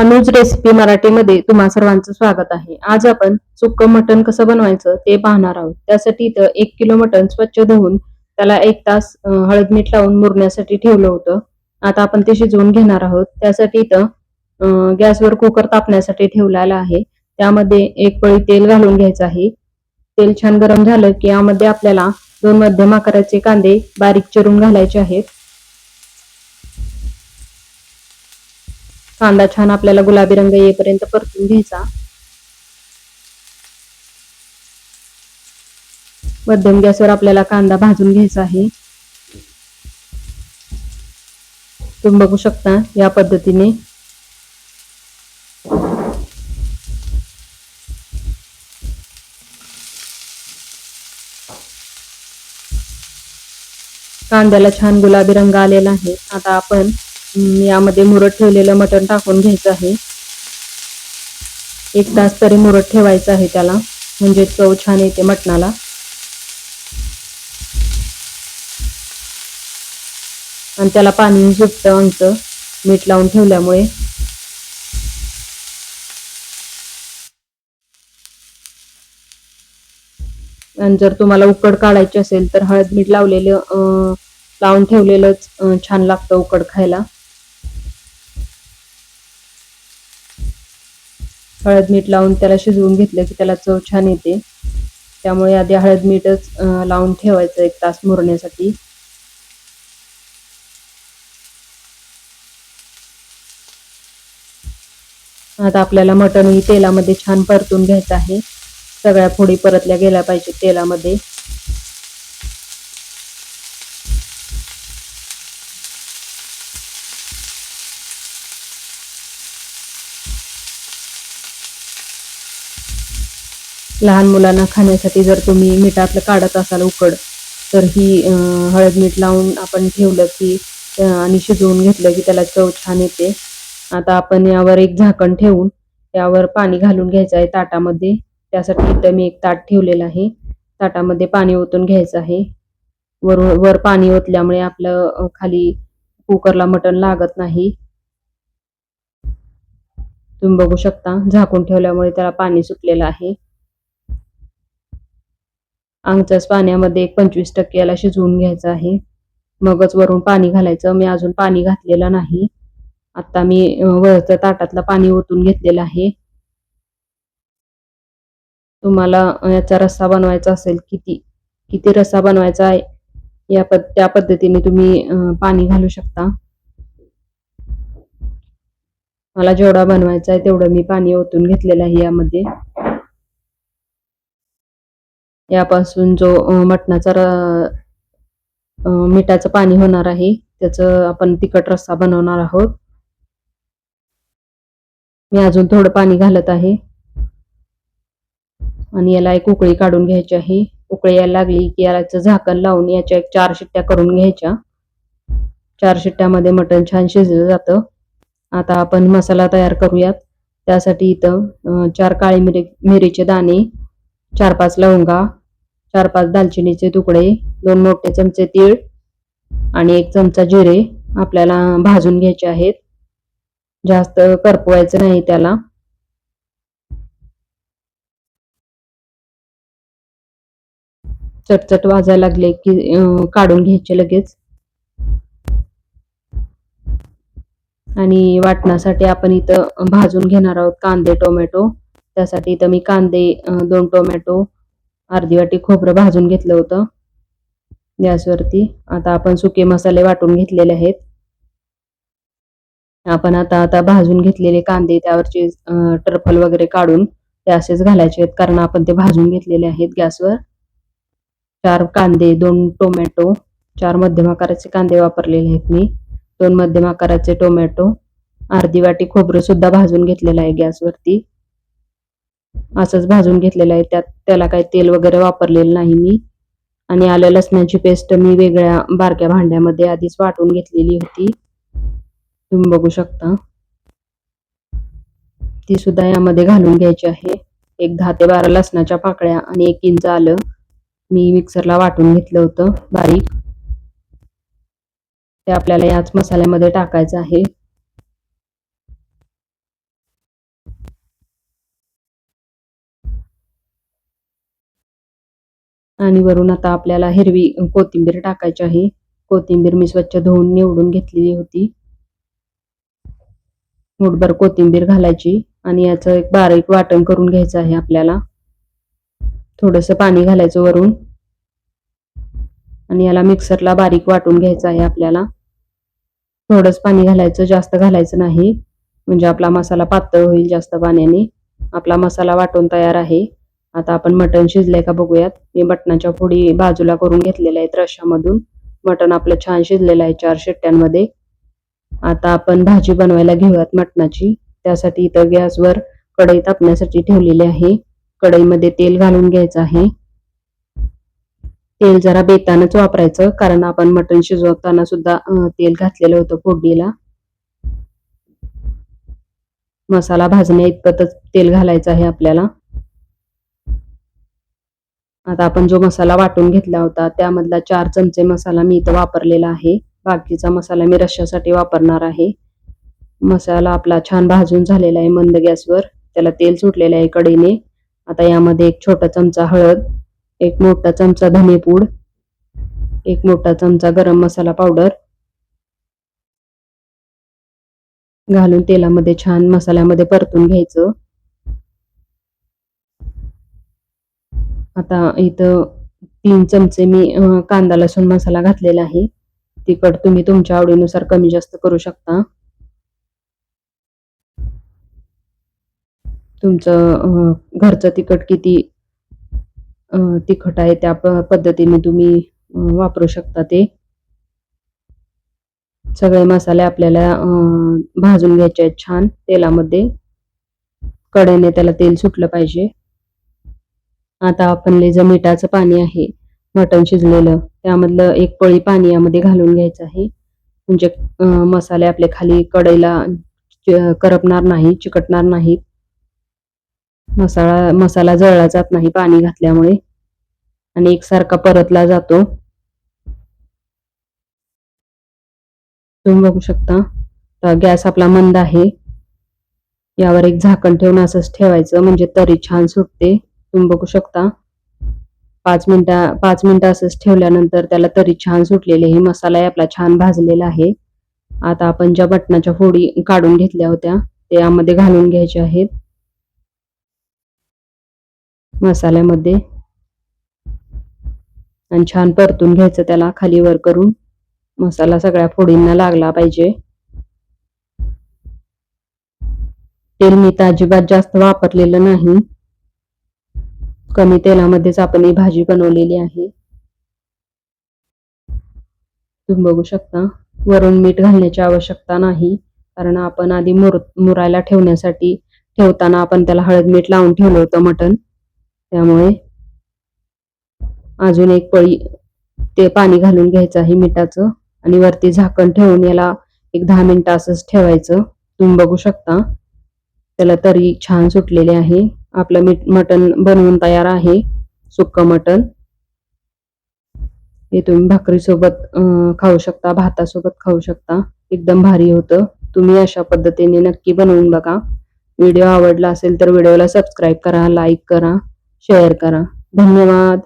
Anuj recipe मराठीमध्ये तुम्हा सर्वांचं स्वागत आहे. आज आपण सुक्क मटण कसं बनवायचं ते पाहणार आहोत. त्यासाठी इथं एक किलो मटण स्वच्छ धुवून त्याला एक तास हळद मीठ लावून मुरण्यासाठी ठेवलं होतं. आता आपण ते शिजवून घेणार आहोत. त्यासाठी इथं गॅसवर कुकर तापण्यासाठी ठेवलेला आहे. त्यामध्ये एक पळी तेल घालून घ्यायचं आहे. तेल छान गरम झालं की यामध्ये आपल्याला दोन मध्यम आकाराचे कांदे बारीक चिरून घालायचे आहेत. कांदा छान आपल्याला गुलाबी रंग येईपर्यंत परतून घ्यायचा. मध्यम गॅसवर आपल्याला कांदा भाजून घ्यायचा आहे. तुम्ही बघू शकता या पद्धतीने. कांद्याला छान गुलाबी रंग आलेला आहे. आता आपण यामध्ये मुरत ठेवलेलं मटण टाकून घ्यायचं आहे. एक तास तरी मुरत ठेवायचं आहे त्याला म्हणजे चव छान येते मटणाला. आणि त्याला पाणी सुटतं आमचं मीठ लावून ठेवल्यामुळे. आणि जर तुम्हाला उकड काढायची असेल तर हळद मीठ लावलेलं लावून ठेवलेलंच छान लागतं उकड खायला. हळद मीठ लावून त्याला शिजवून घेतलं की त्याला चव छान येते. त्यामुळे आधी हळद मीठच लावून ठेवायचं एक तास मुरण्यासाठी. आता आपल्याला मटणही तेलामध्ये छान परतून घ्यायचं आहे. सगळ्या फोडी परतल्या गेल्या पाहिजे तेलामध्ये. लहान मुलांना खाण्यासाठी जर तुम्ही मिठातलं काढत असाल उकड तर ही हळद मीठ लावून आपण ठेवलं की आणि शिजवून घेतलं की त्याला चव छान येते. आता आपण यावर एक झाकण ठेवून यावर पाणी घालून घ्यायचं आहे ताटामध्ये. त्यासाठी इथं मी एक ताट ठेवलेलं आहे. ताटामध्ये पाणी ओतून घ्यायचं आहे. वरून वर पाणी ओतल्यामुळे आपलं खाली कुकरला मटण लागत नाही. तुम्ही बघू शकता झाकून ठेवल्यामुळे त्याला पाणी सुटलेलं आहे. अंगच्याच पाण्यामध्ये एक पंचवीस टक्के याला शिजवून घ्यायचं आहे. मगच वरून पाणी घालायचं. मी अजून पाणी घातलेलं नाही. आता मी वरचं ताटातलं पाणी ओतून घेतलेलं आहे. तुम्हाला याचा रस्सा बनवायचा असेल किती किती रस्सा बनवायचा आहे या पद त्या पद्धतीने तुम्ही पाणी घालू शकता. मला जेवढा बनवायचा आहे तेवढं मी पाणी ओतून घेतलेलं आहे यामध्ये. यापासून जो मटणाचा मिठाचं पाणी होणार आहे त्याचं आपण तिखट रस्सा बनवणार आहोत. मी अजून थोडं पाणी घालत आहे. आणि याला एक उकळी काढून घ्यायची आहे. उकळी यायला लागली की याचं झाकण लावून याच्या एक चार शिट्ट्या करून घ्यायच्या. चार शिट्ट्यामध्ये मटण छान शिजलं जातं. आता आपण मसाला तयार करूयात. त्यासाठी इथं चार काळी मिरी मिरीचे दाणे चार पाच लवंगा चार पाच दालचिनीचे तुकडे दोन मोठे चमचे तीळ आणि एक चमचा जिरे आपल्याला भाजून घ्यायचे आहेत. जास्त करपवायचं नाही त्याला. चटचट वाजायला लागले की काढून घ्यायचे लगेच. आणि वाटण्यासाठी आपण इथं भाजून घेणार आहोत कांदे टोमॅटो. त्यासाठी इथं मी कांदे दोन टोमॅटो अर्धी वाटी खोबरं भाजून घेतलं होतं. गॅसवरती. आता आपण सुके मसाले वाटून घेतलेले आहेत. आपण आता आता भाजून घेतलेले कांदे त्यावरचे अं, टरफल वगैरे काढून ते असेच घालायचे आहेत कारण आपण ते भाजून घेतलेले आहेत गॅसवर. चार कांदे दोन टोमॅटो चार मध्यम आकाराचे कांदे वापरलेले आहेत मी. दोन मध्यम आकाराचे टोमॅटो. अर्धी वाटी खोबरं सुद्धा भाजून घेतलेलं आहे गॅसवरती. असंच भाजून घेतलेलं आहे. त्यात त्याला काही तेल वगैरे वापरलेलं नाही मी. आणि आलं लसणाची पेस्ट मी वेगळ्या बारक्या भांड्यामध्ये आधीच वाटून घेतलेली होती. तुम्ही बघू शकता. ती सुद्धा यामध्ये घालून घ्यायची आहे. एक दहा ते बारा लसणाच्या पाकळ्या आणि एक इंच आलं मी मिक्सरला वाटून घेतलं होतं बारीक. ते आपल्याला याच मसाल्यामध्ये टाकायचं आहे. आणि वरून आता आपल्याला हिरवी कोथिंबीर टाकायची आहे. कोथिंबीर मी स्वच्छ धुवून निवडून घेतलेली होती. मुठभर कोथिंबीर घालायची आणि याचं एक बारीक वाटण करून घ्यायचं आहे आपल्याला. थोडस पाणी घालायचं वरून. आणि याला मिक्सरला बारीक वाटून घ्यायचं आहे आपल्याला. थोडंच पाणी घालायचं जास्त घालायचं नाही. म्हणजे आपला मसाला पातळ होईल जास्त पाण्याने. आपला मसाला वाटून तयार आहे. आता आपण मटण शिजलंय का बघूयात. मी मटणाच्या फोडी बाजूला करून घेतलेल्या आहेत रश्यामधून मटण आपलं छान शिजलेलं आहे चार शिट्ट्यांमध्ये. आता आपण भाजी बनवायला घेऊयात मटणाची. त्यासाठी इथं गॅसवर कढई तापण्यासाठी ठेवलेली आहे. कढईमध्ये तेल घालून घ्यायचं आहे. तेल जरा बेतानच वापरायचं कारण आपण मटण शिजवताना सुद्धा तेल घातलेलं होतं फोडणीला. मसाला भाजण्या इतपतच तेल घालायचं आहे आपल्याला. आता आपण जो मसाला वाटून घेतला होता त्यामधला चार चमचे मसाला मी इथं वापरलेला आहे. बाकीचा मसाला मी रश्श्यासाठी वापरणार आहे. मसाला आपला छान भाजून झालेला आहे मंद गॅसवर. त्याला तेल सुटलेलं आहे कडेने आता यामध्ये एक छोटा चमचा हळद एक मोठा चमचा धनेपूड एक मोठा चमचा गरम मसाला पावडर. घालून तेलामध्ये छान मसाल्यामध्ये परतून घ्यायचं. आता इथं तीन चमचे मी कांदा लसूण मसाला घातलेला आहे. तिखट तुम्ही तुमच्या आवडीनुसार कमी जास्त करू शकता. तुमचं घरचं तिखट किती तिखट आहे त्या पद्धतीने तुम्ही वापरू शकता ते. सगळे मसाले आपल्याला भाजून घ्यायचे आहेत छान तेलामध्ये. कड्याने त्याला तेल सुटलं पाहिजे. आता आपण जे मिठाचं पाणी आहे मटण शिजलेलं. त्यामधलं एक पळी पाणी यामध्ये घालून घ्यायचं आहे. म्हणजे मसाले आपले खाली कढईला करपणार नाही चिकटणार नाहीत. मसाला मसाला जळला जात नाही पाणी घातल्यामुळे. आणि एकसारखा परतला जातो. तुम्ही बघू शकता. गॅस आपला मंद आहे. यावर एक झाकण ठेवून असंच ठेवायचं म्हणजे तरी छान सुटते. तुम्ही बघू शकता. पाच मिनिटा पाच मिनिटं असंच ठेवल्यानंतर त्याला तरी छान सुटलेले हे मसाला आपला छान भाजलेला आहे. आता आपण ज्या बटणाच्या फोडी काढून घेतल्या होत्या ते यामध्ये घालून घ्यायचे आहेत. मसाल्यामध्ये. आणि छान परतून घ्यायचं त्याला खाली वर करून. मसाला सगळ्या फोडींना लागला पाहिजे. तेल मी अजिबात जास्त वापरलेलं नाही. कमी तेलामध्येच आपण ही भाजी बनवलेली आहे. तुम्ही बघू शकता वरून मीठ घालण्याची आवश्यकता नाही कारण आपण आधी मुर मुरायला ठेवण्यासाठी ठेवताना आपण त्याला हळद मीठ लावून ठेवलं होतं मटण. त्यामुळे अजून एक पळी ते पाणी घालून घ्यायचं आहे मिठाचं आणि वरती झाकण ठेवून याला एक दहा मिनिटं असंच ठेवायचं. तुम्ही बघू शकता त्याला तरी छान सुटलेले आहे. आपलं मीठ मटण बनवून तयार आहे. सुक्क मटण. हे तुम्ही भाकरीसोबत खाऊ शकता भातासोबत खाऊ शकता. एकदम भारी होतं. तुम्ही अशा पद्धतीने नक्की बनवून बघा. व्हिडिओ आवडला असेल तर व्हिडिओला सबस्क्राईब करा लाईक करा शेअर करा. धन्यवाद.